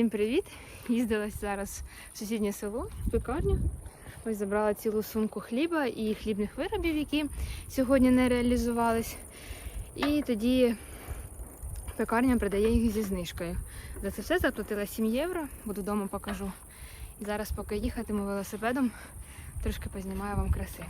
Всім привіт! Їздилась зараз в сусіднє село, в пекарню. Ось забрала цілу сумку хліба і хлібних виробів, які сьогодні не реалізувались. І тоді пекарня продає їх зі знижкою. За це все заплатила 7 євро, буду вдома покажу. І зараз, поки їхатиму велосипедом, трошки познімаю вам краси.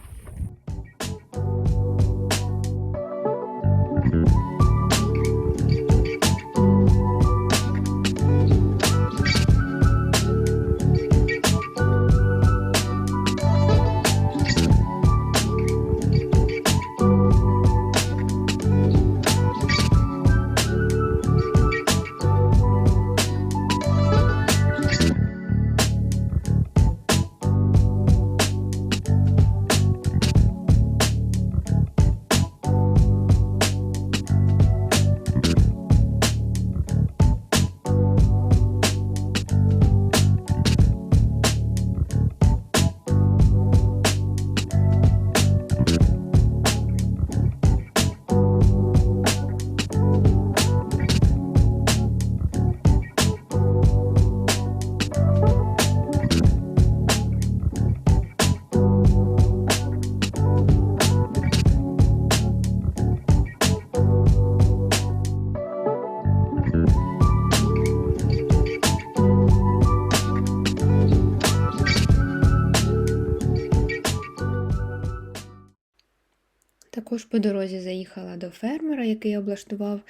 Дорозі заїхала до фермера, який облаштував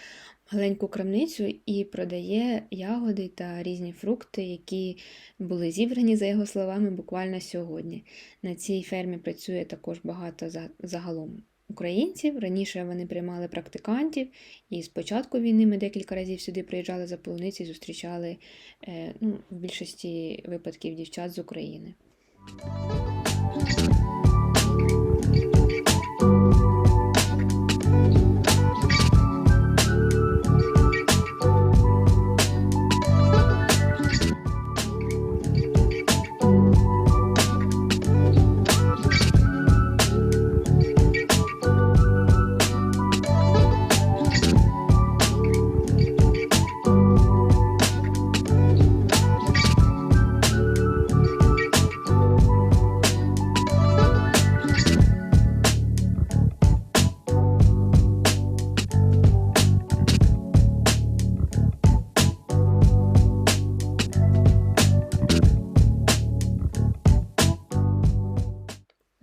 маленьку крамницю і продає ягоди та різні фрукти, які були зібрані, за його словами, буквально сьогодні. На цій фермі працює також багато загалом українців. Раніше вони приймали практикантів, і з початку війни ми декілька разів сюди приїжджали за полуниці, зустрічали е, ну, в більшості випадків дівчат з України.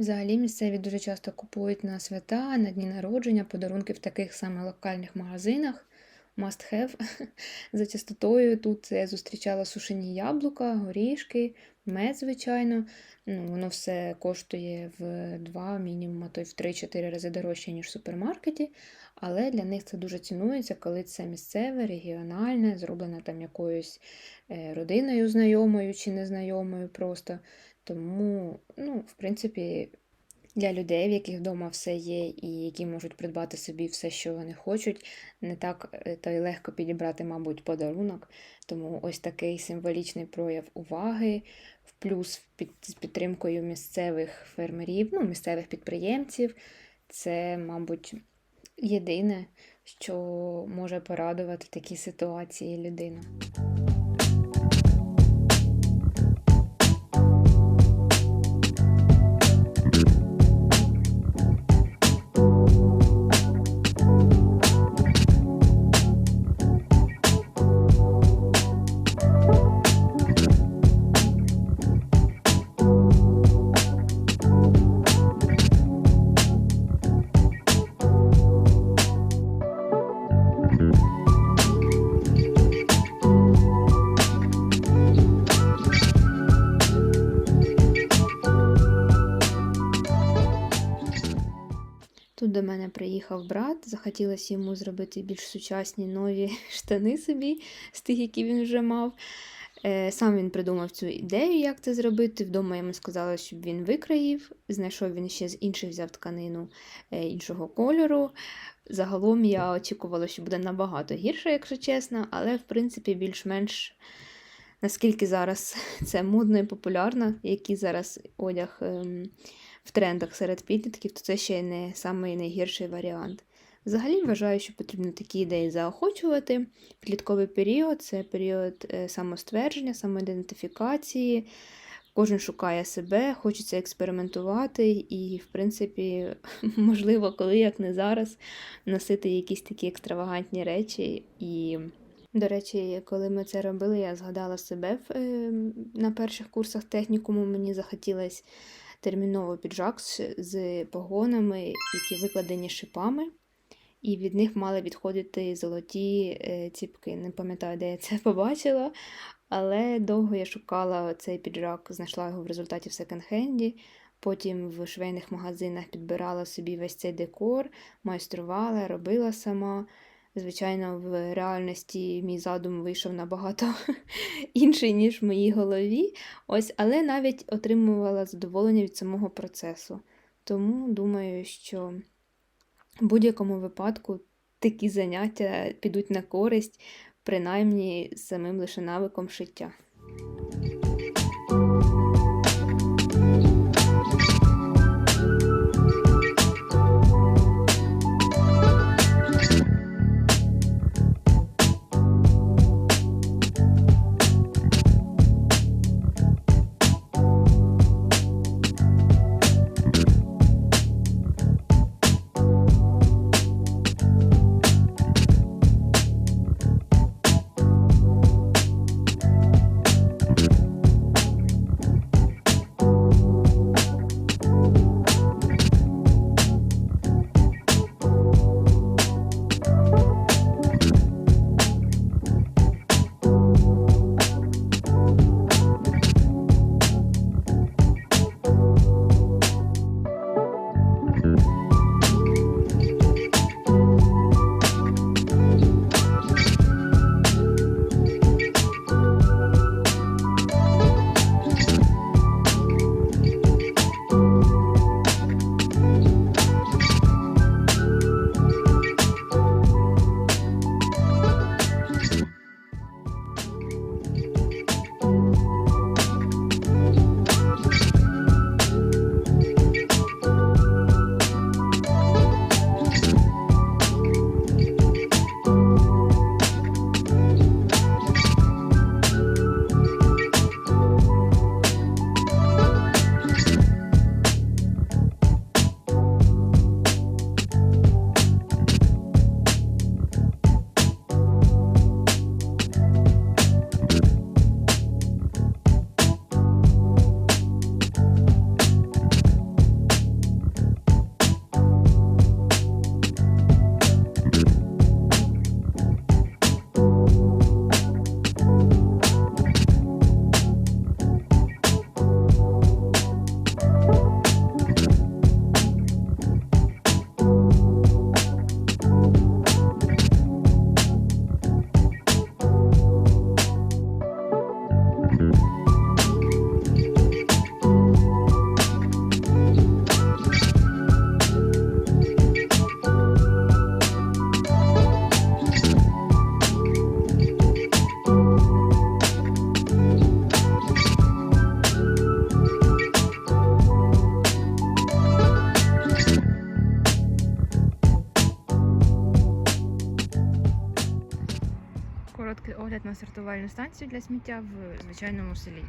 Взагалі місцеві дуже часто купують на свята, на дні народження подарунки в таких саме локальних магазинах. Must have. За частотою тут я зустрічала сушені яблука, горішки, мед, звичайно. Ну, воно все коштує в 2, мінімум, а то й в 3-4 рази дорожче, ніж в супермаркеті. Але для них це дуже цінується, коли це місцеве, регіональне, зроблене там якоюсь е, родиною знайомою чи незнайомою просто. Тому, ну, в принципі, для людей, в яких вдома все є, і які можуть придбати собі все, що вони хочуть, не так е, то й легко підібрати, мабуть, подарунок. Тому ось такий символічний прояв уваги, в плюс під, з підтримкою місцевих фермерів, ну, місцевих підприємців. Це, мабуть, єдине, що може порадувати такі ситуації людину. Приїхав брат, захотілося йому зробити більш сучасні нові штани собі з тих, які він вже мав. Е, Сам він придумав цю ідею, як це зробити. Вдома йому сказали, щоб він викраїв. Знайшов він ще з інших взяв тканину е, іншого кольору. Загалом я очікувала, що буде набагато гірше, якщо чесно, але в принципі більш-менш наскільки зараз це модно і популярно, який зараз одяг ем, в трендах серед підлітків, то це ще не самий найгірший варіант. Взагалі вважаю, що потрібно такі ідеї заохочувати. Підлітковий період це період е, самоствердження, самоідентифікації. Кожен шукає себе, хочеться експериментувати, і, в принципі, можливо, коли як не зараз, носити якісь такі екстравагантні речі. І, до речі, коли ми це робили, я згадала себе е, на перших курсах технікуму. Мені захотілося терміново піджак з, погонами, які викладені шипами. І від них мали відходити золоті е, ціпки. Не пам'ятаю, де я це побачила, але довго я шукала цей піджак, знайшла його в результаті в секонд-хенді. Потім в швейних магазинах підбирала собі весь цей декор, майструвала, робила сама. Звичайно, в реальності мій задум вийшов набагато інший, ніж в моїй голові. Ось, але навіть отримувала задоволення від самого процесу. Тому думаю, що в будь-якому випадку такі заняття підуть на користь, принаймні самим лише навиком шиття. Станцію для сміття в звичайному селі.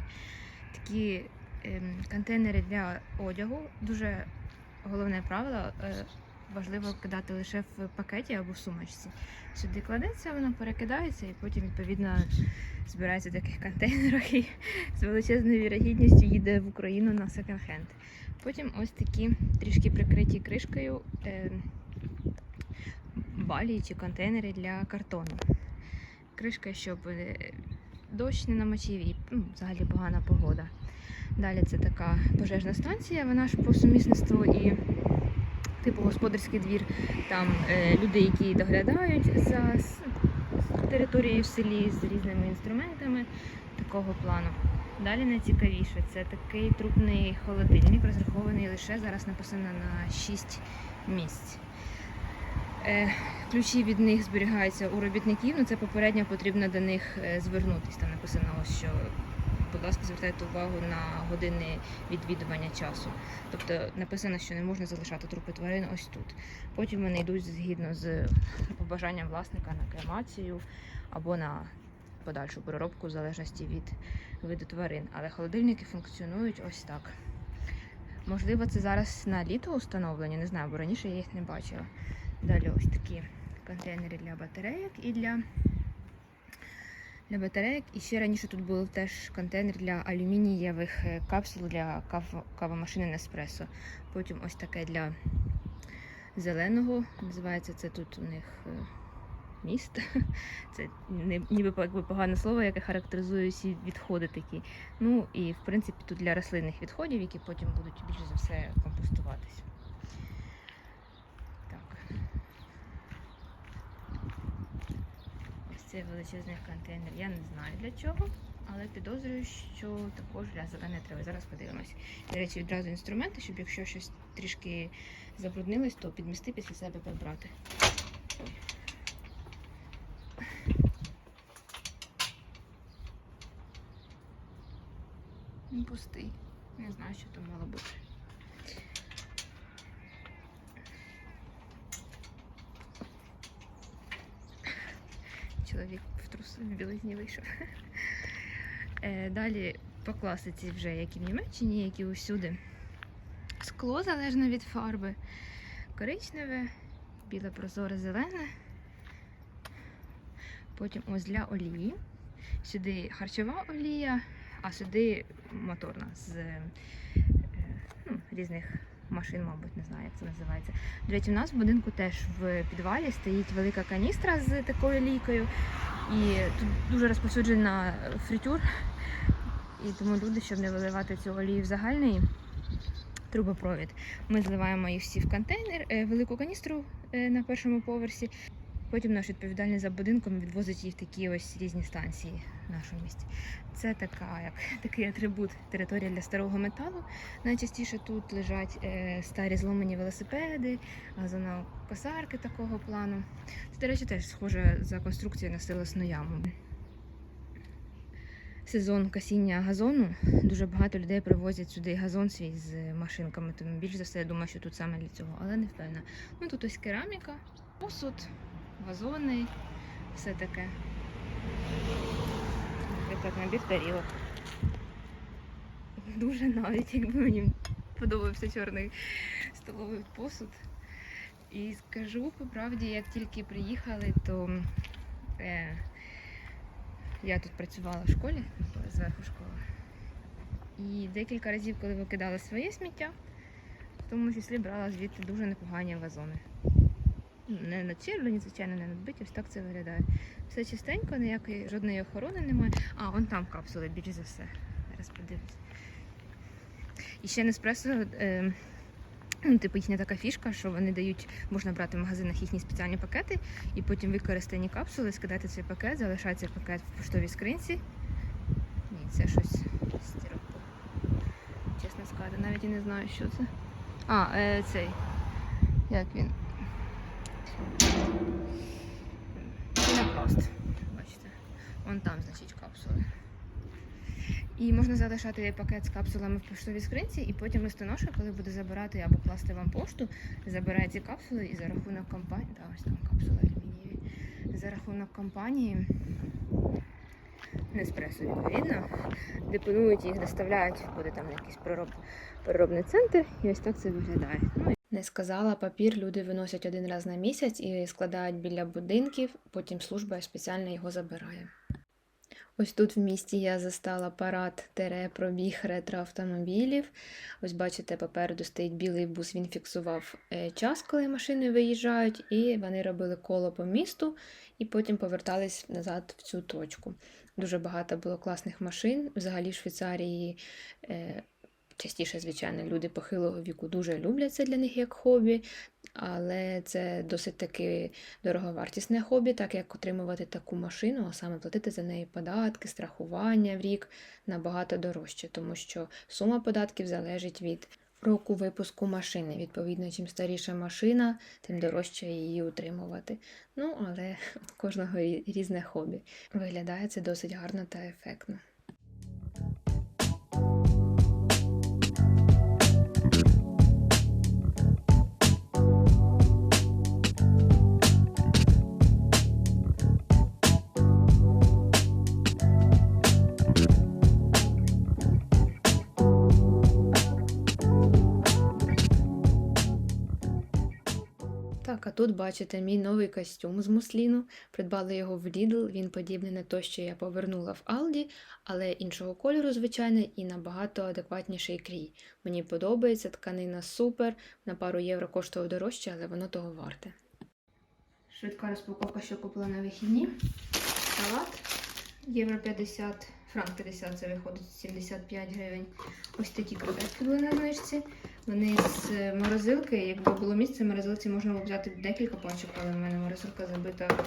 Такі ем, контейнери для одягу. Дуже головне правило. Е, важливо кидати лише в пакеті або в сумочці. Сюди кладеться, воно перекидається і потім, відповідно, збирається в таких контейнерах і з величезною вірогідністю їде в Україну на секонд-хенд. Потім ось такі трішки прикриті кришкою балі чи контейнери для картону кришка, щоб е, дощ не намочив і ну, взагалі погана погода. Далі це така пожежна станція, вона ж по сумісництву і типу господарський двір. Там е, люди, які доглядають за територією в селі з різними інструментами такого плану. Далі найцікавіше це такий трупний холодильник, розрахований лише зараз написано на 6 місць. Е, Ключі від них зберігаються у робітників, ну це попередньо потрібно до них е, звернутися. Там написано, що будь ласка, звертайте увагу на години відвідування часу. Тобто написано, що не можна залишати трупи тварин ось тут. Потім вони йдуть згідно з побажанням власника на кремацію або на подальшу переробку в залежності від виду тварин. Але холодильники функціонують ось так. Можливо, це зараз на літо установлені, не знаю, бо раніше я їх не бачила. Далі ось такі контейнери для батарейок і для, для батарейок. І ще раніше тут був теж контейнер для алюмінієвих е, капсул для кав, кавомашини Неспресо. Потім ось таке для зеленого. Називається це тут у них е, міст. Це ніби якби погане слово, яке характеризує всі відходи такі. Ну і в принципі тут для рослинних відходів, які потім будуть більш за все компостуватися. Так. Ось цей величезний контейнер. Я не знаю для чого, але підозрюю, що також для зеленої трави. Зараз подивимось. До речі, відразу інструменти, щоб якщо щось трішки забруднилось, то підмісти після себе прибрати. Пустий. Не знаю, що там мало бути. Чоловік в труси в білизні вийшов. Е, Далі по класиці вже як і в Німеччині, як і усюди. Скло залежно від фарби. Коричневе, біле прозоре зелене. Потім ось для олії. Сюди харчова олія, а сюди моторна з е, ну, різних машин, мабуть, не знаю, як це називається. До речі, у нас в будинку теж в підвалі стоїть велика каністра з такою лійкою. І тут дуже розповсюджена фритюр. І тому люди, щоб не виливати цю олію в загальний трубопровід, ми зливаємо їх всі в контейнер, е, велику каністру е, на першому поверсі. Потім наш відповідальний за будинком відвозить їх в такі ось різні станції в нашому місті. Це така, як такий атрибут територія для старого металу. Найчастіше тут лежать е, старі зломані велосипеди, газонокосарки такого плану. Це, до речі, теж схоже за конструкцією на силосну яму. Сезон касіння газону. Дуже багато людей привозять сюди газон свій з машинками, тому більш за все я думаю, що тут саме для цього, але не впевнена. Ну тут ось кераміка, посуд, вазони, все таке. Наприклад, набір тарілок. Дуже навіть, якби мені подобався чорний столовий посуд. І скажу по правді, як тільки приїхали, то е, я тут працювала в школі, зверху школи. І декілька разів, коли викидала своє сміття, в тому числі брала звідти дуже непогані вазони. Не начервлені, звичайно, не надбиті, ось так це виглядає. Все чистенько, ніякої жодної охорони немає. А, вон там капсули, більш за все. Зараз подивлюсь. І ще Неспресо, е, ну, типу, їхня така фішка, що вони дають, можна брати в магазинах їхні спеціальні пакети, і потім використані капсули, скидати цей пакет, залишається пакет в поштовій скринці. Ні, це щось стіропор. Чесно сказати, навіть і не знаю, що це. А, е, цей. Як він? Пінопласт. Бачите. Вон там, значить, капсули. І можна залишати пакет з капсулами в поштовій скринці, і потім листоноша, коли буде забирати або класти вам пошту, забирає ці капсули і за рахунок компанії. Та ось там капсули алюмінієві. За рахунок компанії Неспресо, відповідно, депонують їх, доставляють, буде там якийсь переробний центр, і ось так це виглядає. Ну, не сказала, папір люди виносять один раз на місяць і складають біля будинків, потім служба спеціально його забирає. Ось тут в місті я застала парад тере пробіг ретроавтомобілів. Ось бачите, попереду стоїть білий бус, він фіксував е, час, коли машини виїжджають, і вони робили коло по місту і потім повертались назад в цю точку. Дуже багато було класних машин. Взагалі в Швейцарії е, частіше, звичайно, люди похилого віку дуже люблять це для них як хобі, але це досить таки дороговартісне хобі, так як отримувати таку машину, а саме платити за неї податки, страхування в рік набагато дорожче, тому що сума податків залежить від року випуску машини. Відповідно, чим старіша машина, тим дорожче її утримувати. Ну, але кожного різне хобі. Виглядає це досить гарно та ефектно. Тут бачите мій новий костюм з мусліну. Придбала його в Lidl. Він подібний на те, що я повернула в Aldi, але іншого кольору, звичайно, і набагато адекватніший крій. Мені подобається, тканина супер. На пару євро коштує дорожче, але воно того варте. Швидка розпаковка, що купила на вихідні. Салат євро 50, франк 50, це виходить 75 гривень. Ось такі креветки були на знижці. Вони з е, морозилки, якби було місце, в морозилці можна було взяти декілька пачок, але в мене морозилка забита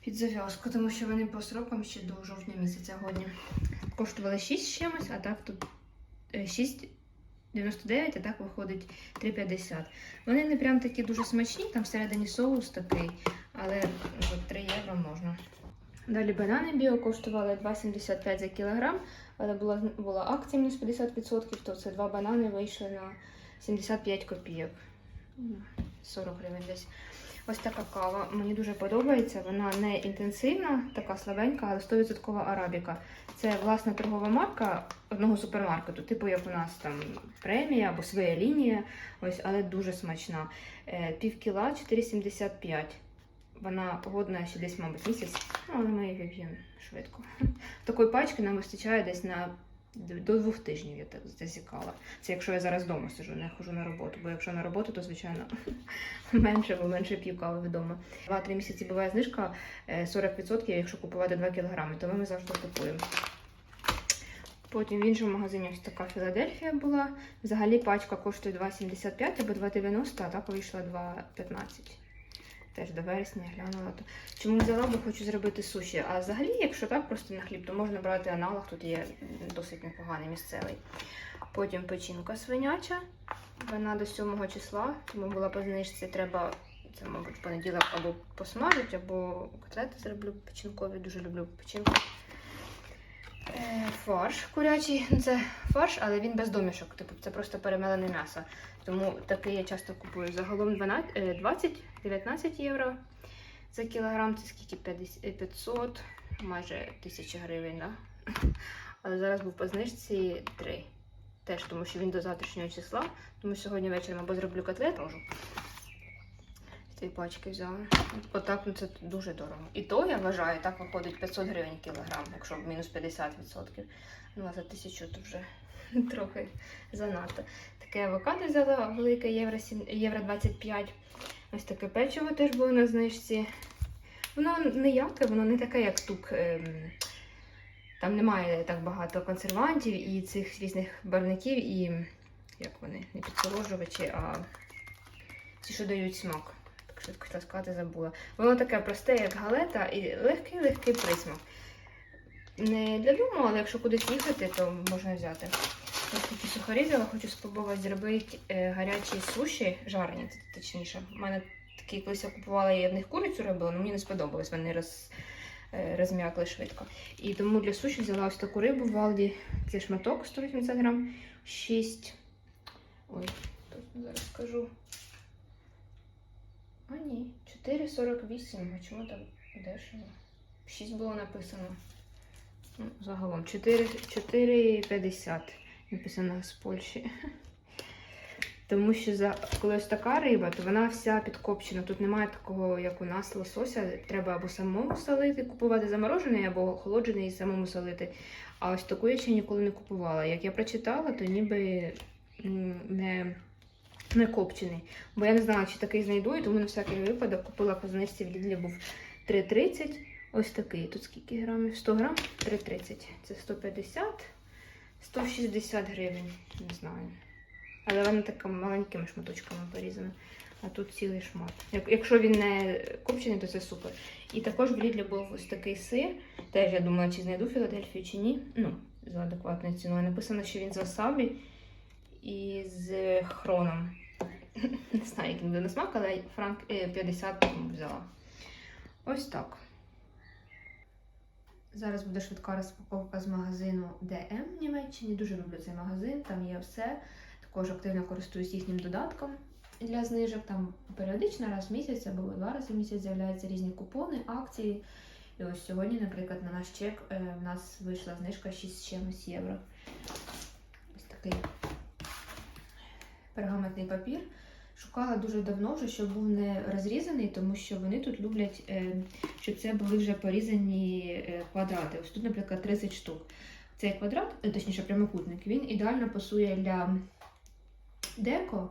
під зав'язку, тому що вони по срокам ще до жовтня місяця годні. Коштували 6 з чимось, а так тут е, 6,99, а так виходить 3,50. Вони не прям такі дуже смачні, там всередині соус такий, але за 3 євро можна. Далі банани біо коштували 2,75 за кілограм, але була, була акція мінус 50%, то це два банани вийшли на 75 копійок. Ну, 40 гривень десь. Ось така кава. Мені дуже подобається. Вона не інтенсивна, така слабенька, але 100% арабіка. Це власна торгова марка одного супермаркету, типу як у нас там премія або своя лінія, ось, але дуже смачна. Е, Пів кіла 4,75. Вона годна ще десь, мабуть, місяць, але ми її вип'ємо швидко. Такої пачки нам вистачає десь на до двох тижнів, я так засікала. Це якщо я зараз вдома сижу, не хожу на роботу. Бо якщо на роботу, то звичайно менше, бо менше п'ю кави вдома. Два-три місяці буває знижка е, 40%, якщо купувати 2 кг, тому ми завжди купуємо. Потім в іншому магазині ось така Філадельфія була. Взагалі пачка коштує 2,75 або 2,90, а так вийшла 2,15. Теж до вересня глянула. То чому взяла, бо хочу зробити суші. А взагалі, якщо так, просто на хліб, то можна брати аналог, тут є досить непоганий місцевий. Потім печінка свиняча. Вона до 7 числа, тому була по знижці. Треба, це, мабуть, понеділок або посмажити, або котлети зроблю печінкові. Дуже люблю печінку. Е, Фарш курячий, це фарш, але він без домішок. Типу, це просто перемелене м'ясо. Тому такий я часто купую. Загалом 12, е, 20-19 євро за кілограм. Це скільки 50, е, 500, майже 1000 гривень. Да? Але зараз був по знижці 3. Теж тому що він до завтрашнього числа. Тому сьогодні вечором або зроблю котлет, можу. Цієї пачки взяла. Отак ну це дуже дорого. І то я вважаю, так виходить 500 гривень кілограм, якщо мінус 50%. Ну, а за тисячу то вже трохи занадто. Таке авокадо взяла велике євро, сім- євро 25. Ось таке печиво теж було на знижці. Воно не яке, воно не таке, як тук. ем, Там немає так багато консервантів і цих різних барвників, і як вони, не підсоложувачі, а ті, що дають смак. Швидко хотіла сказати, забула. Воно таке просте, як галета, і легкий-легкий присмак. Не для дому, але якщо кудись їхати, то можна взяти. Ось такі сухарі взяла, хочу спробувати зробити е, гарячі суші, жарені, точніше. У мене такі колись я купувала, я в них курицю робила, але мені не сподобалось, вони роз, е, розм'якли швидко. І тому для суші взяла ось таку рибу в Алді. Це шматок 180 грам, 6. Ой, тут зараз скажу. А ні, 4,48. А чому так дешево? 6 було написано. Ну, загалом 4,50 написано з Польщі. Тому що за коли ось така риба, то вона вся підкопчена. Тут немає такого, як у нас лосося. Треба або самому солити, купувати заморожений, або охолоджений і самому солити. А ось таку я ще ніколи не купувала. Як я прочитала, то ніби не, не копчений. Бо я не знала, чи такий знайду, і тому на всякий випадок купила по в Лідлі був 3,30. Ось такий. Тут скільки грамів? 100 грам? 3,30. Це 150, 160 гривень. Не знаю. Але вона така маленькими шматочками порізана. А тут цілий шмат. Як, якщо він не копчений, то це супер. І також в Лідлі був ось такий сир. Теж я думала, чи знайду Філадельфію, чи ні. Ну, за адекватною ціною. Написано, що він з васабі і з хроном. Не знаю, як він буде на смак, але франк е, 50 взяла. Ось так. Зараз буде швидка розпаковка з магазину DM в Німеччині. Дуже люблю цей магазин, там є все. Також активно користуюсь їхнім додатком для знижок. Там періодично раз в місяць або два рази в місяць з'являються різні купони, акції. І ось сьогодні, наприклад, на наш чек е, в нас вийшла знижка 6 з чимось євро. Ось такий пергаментний папір. Шукала дуже давно вже, щоб був не розрізаний, тому що вони тут люблять, е, щоб це були вже порізані е, квадрати. Ось тут, наприклад, 30 штук. Цей квадрат, е, точніше прямокутник, він ідеально пасує для деко,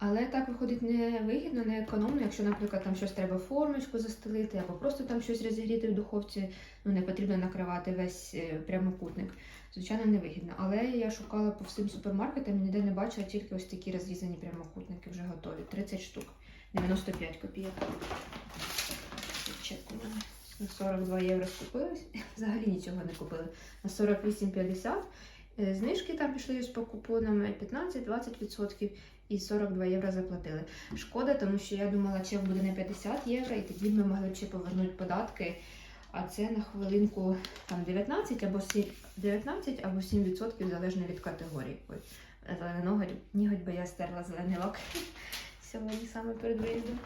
але так виходить не вигідно, не економно, якщо, наприклад, там щось треба формочку застелити, або просто там щось розігріти в духовці, ну не потрібно накривати весь е, прямокутник. Звичайно, не вигідно. Але я шукала по всім супермаркетам і ніде не бачила тільки ось такі розрізані прямокутники вже готові. 30 штук, 95 копійок. Чек мене. На 42 євро скупилась. Взагалі нічого не купили. На 48,50. Е, Знижки там пішли з по купонами 15-20% і 42 євро заплатили. Шкода, тому що я думала, чек буде на 50 євро, і тоді ми могли б ще повернути податки. А це на хвилинку там 19 або 7, 19 або 7% залежно від категорії. Ой, зелений ноготь, ніготь, бо я стерла зелений лак сьогодні саме перед виїздом.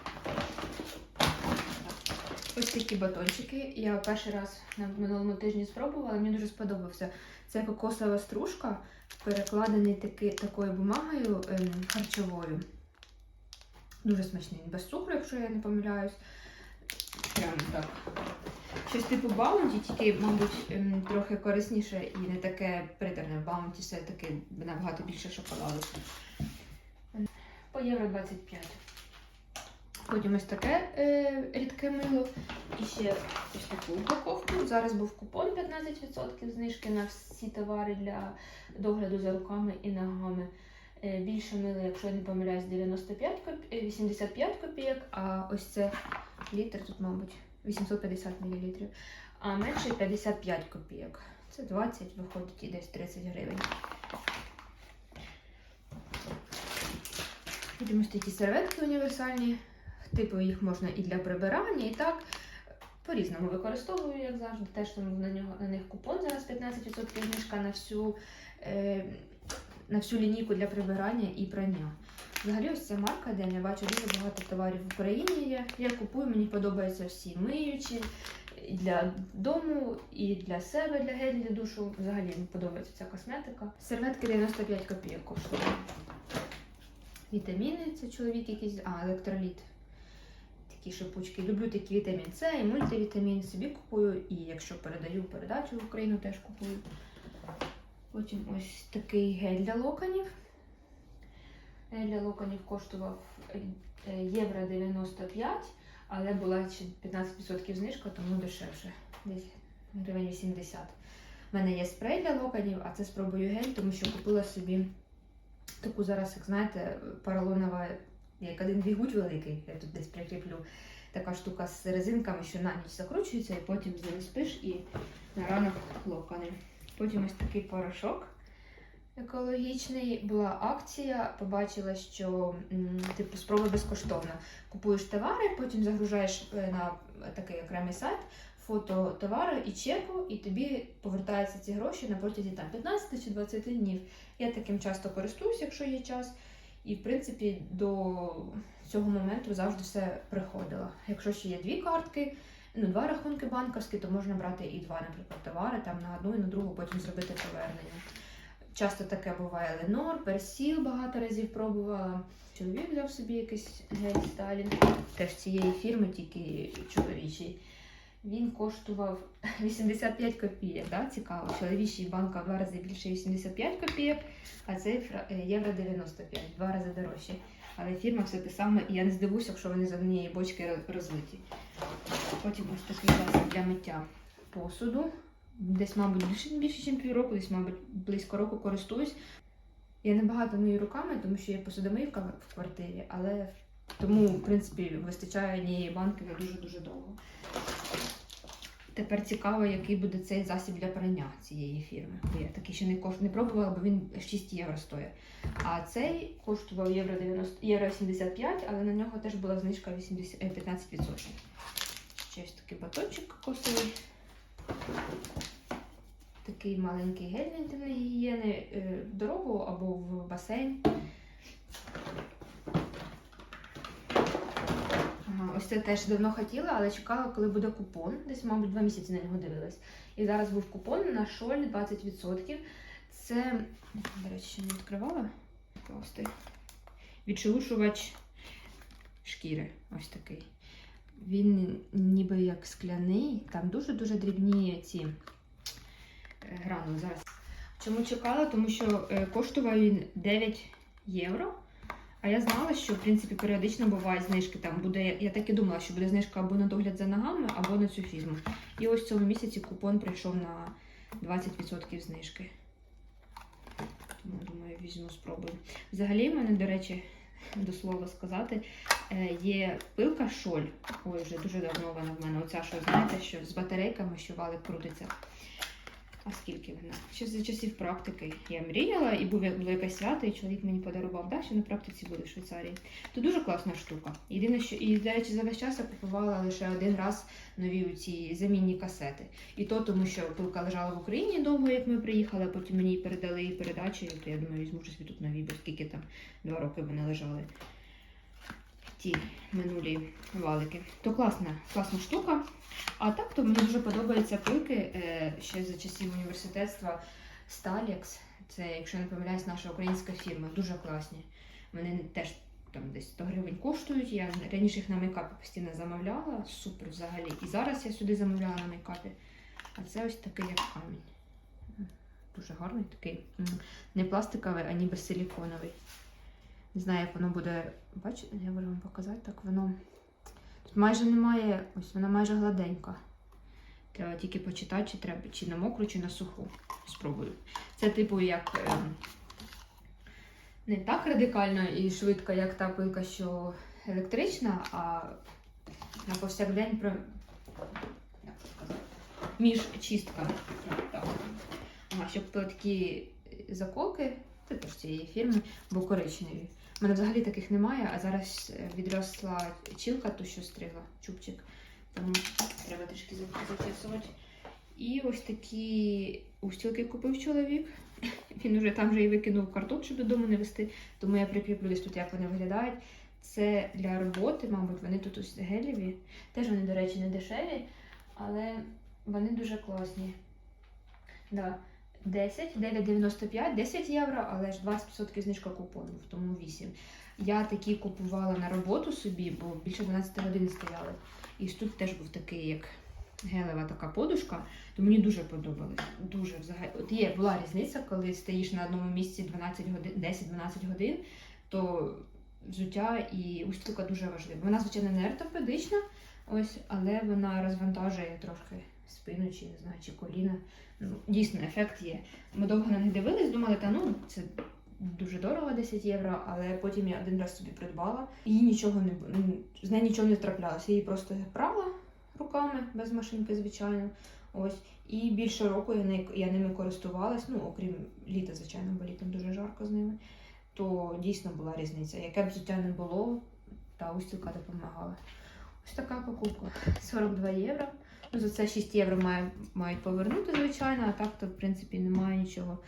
Ось такі батончики. Я перший раз на минулому тижні спробувала, мені дуже сподобався. Це кокосова стружка, перекладений таки, такою бумагою ем, харчовою. Дуже смачний, без цукру, якщо я не помиляюсь. Прямо так. Щось типу баунті, тільки, мабуть, ем, трохи корисніше і не таке притерне. Баунті все таки набагато більше шоколаду. По євро 25. Потім ось таке е, рідке мило. І ще ось таку упаковку. Зараз був купон 15% знижки на всі товари для догляду за руками і ногами. Е, більше мило, якщо я не помиляюсь, 95 коп... е, 85 копійок, а ось це літр, тут, мабуть, 850 мл, а менше 55 копійок. Це 20, виходить і десь 30 гривень. Потім ось такі серветки універсальні. Типу їх можна і для прибирання, і так. По-різному використовую, як завжди. Теж там на, нього, на них купон зараз 15% знижка на всю, е, на всю лінійку для прибирання і прання. Взагалі, ось ця марка, де я бачу дуже багато товарів в Україні є. Я купую, мені подобаються всі миючі і для дому, і для себе, для гель для душу. Взагалі мені подобається ця косметика. Серветки 95 копійок коштують. Вітаміни, це чоловік якийсь, а, електроліт. Такі шипучки. Люблю такі вітамін С і мультивітамін. Собі купую, і якщо передаю передачу в Україну, теж купую. Потім ось такий гель для локонів. Гель для локонів коштував е, євро 95, але була ще 15% знижка, тому дешевше. Десь гривень 80. У мене є спрей для локонів, а це спробую гель, тому що купила собі таку зараз, як знаєте, поролонова, як один бігуть великий, я тут десь прикріплю. Така штука з резинками, що на ніч закручується, і потім з і на ранок локони. Потім ось такий порошок екологічний. Була акція, побачила, що типу спроба безкоштовна. Купуєш товари, потім загружаєш е, на такий окремий сайт фото товару і чеку, і тобі повертаються ці гроші на протязі там 15 чи 20 днів. Я таким часто користуюсь, якщо є час. І в принципі до цього моменту завжди все приходило. Якщо ще є дві картки, ну два рахунки банківські, то можна брати і два, наприклад, товари там на одну і на другу, потім зробити повернення. Часто таке буває Ленор, Персіл багато разів пробувала. Чоловік взяв собі якийсь гель Сталін, теж цієї фірми, тільки чоловічий. Він коштував 85 копійок, да? цікаво. Чоловічий банка в два рази більше 85 копійок, а цей е, євро 95, в два рази дорожче. Але фірма все те саме, і я не здивуюся, якщо вони з однієї бочки розлиті. Потім ось такий засіб для миття посуду. Десь, мабуть, більше, більше ніж півроку, десь, мабуть, близько року користуюсь. Я небагато мию руками, тому що є посудомийка в квартирі, але тому, в принципі, вистачає однієї банки дуже-дуже довго. Тепер цікаво, який буде цей засіб для прання цієї фірми. Бо я такий ще не кош... не пробувала, бо він 6 євро стоїть. А цей коштував євро 90... євро 75, але на нього теж була знижка 80... е, 15%. Ще ось такий батончик кокосовий. Такий маленький гель для гігієни е, в дорогу або в басейн. Ага, ось це теж давно хотіла, але чекала, коли буде купон. Десь, мабуть, два місяці на нього дивилась. І зараз був купон на шоль 20%. Це, до речі, ще не відкривала. Класти. Відшелушувач шкіри. Ось такий. Він ніби як скляний, там дуже-дуже дрібні ці е, гранули. Зараз. Чому чекала? Тому що е, коштував він 9 євро. А я знала, що в принципі періодично бувають знижки. Там буде, я так і думала, що буде знижка або на догляд за ногами, або на цю фізму. І ось в цьому місяці купон прийшов на 20% знижки. Тому думаю, візьму, спробую. Взагалі, в мене, до речі, до слова сказати, е, є пилка шоль. Ой, вже дуже давно вона в мене. Оця, що знаєте, що з батарейками, що валик крутиться. А скільки вона? Ще за часів практики. Я мріяла, і було, якесь свято, і чоловік мені подарував, да, що на практиці буде в Швейцарії. То дуже класна штука. Єдине, що і речі, за весь час я купувала лише один раз нові ці замінні касети. І то тому, що пилка лежала в Україні довго, як ми приїхали, а потім мені передали її передачею, то я думаю, візьму щось тут нові, бо скільки там два роки вони лежали. Ті минулі валики. То класна, класна штука. А так, то мені дуже подобаються пилки е, ще за часів університетства Stalex. Це, якщо не помиляюсь, наша українська фірма. Дуже класні. Вони теж там десь 100 гривень коштують. Я раніше їх на мейкапі постійно замовляла. Супер взагалі. І зараз я сюди замовляла на мейкапі. А це ось такий як камінь. Дуже гарний такий. Не пластиковий, а ніби силіконовий. Не знаю, як воно буде. Бачите, я можу вам показати, так воно. Тут майже немає, ось вона майже гладенька. Треба тільки почитати, чи треба чи на мокру, чи на суху. Спробую. Це типу як ем, не так радикально і швидко, як та пилка, що електрична, а на повсякдень про... як між чистками. Так. Ага, щоб такі заколки, це теж цієї фірми, бо коричневі. У мене взагалі таких немає, а зараз е, відросла чілка, ту, що стригла, чубчик. Тому треба трішки за- зачесувати. І ось такі устілки купив чоловік. Він вже там вже і викинув картон, щоб додому не вести. Тому я прикріплю десь тут, як вони виглядають. Це для роботи, мабуть, вони тут ось гелєві. Теж вони, до речі, не дешеві, але вони дуже класні. Да. 10, 9,95, 10 євро, але ж 20% знижка купону, тому 8. Я такі купувала на роботу собі, бо більше 12 годин стояли. І тут теж був такий, як гелева така подушка, то мені дуже подобалось. Дуже взагалі. От є була різниця, коли стоїш на одному місці 12 годин, 10-12 годин, то взуття і устілка дуже важлива. Вона, звичайно, не ортопедична, ось, але вона розвантажує трохи спину, чи не знаю, чи коліна. Ну, дійсно, ефект є. Ми довго на них дивились, думали, та ну це дуже дорого, 10 євро, але потім я один раз собі придбала і нічого не ну, з нею нічого не траплялося. Її просто прала руками без машинки, звичайно. Ось. І більше року я, не, я ними користувалась, ну, окрім літа, звичайно, бо літом дуже жарко з ними. То дійсно була різниця. Яке б взуття не було, та устілка допомагала. Ось така покупка. 42 євро. Ну, за це 6 євро має, мають повернути, звичайно, а так то, в принципі, немає нічого.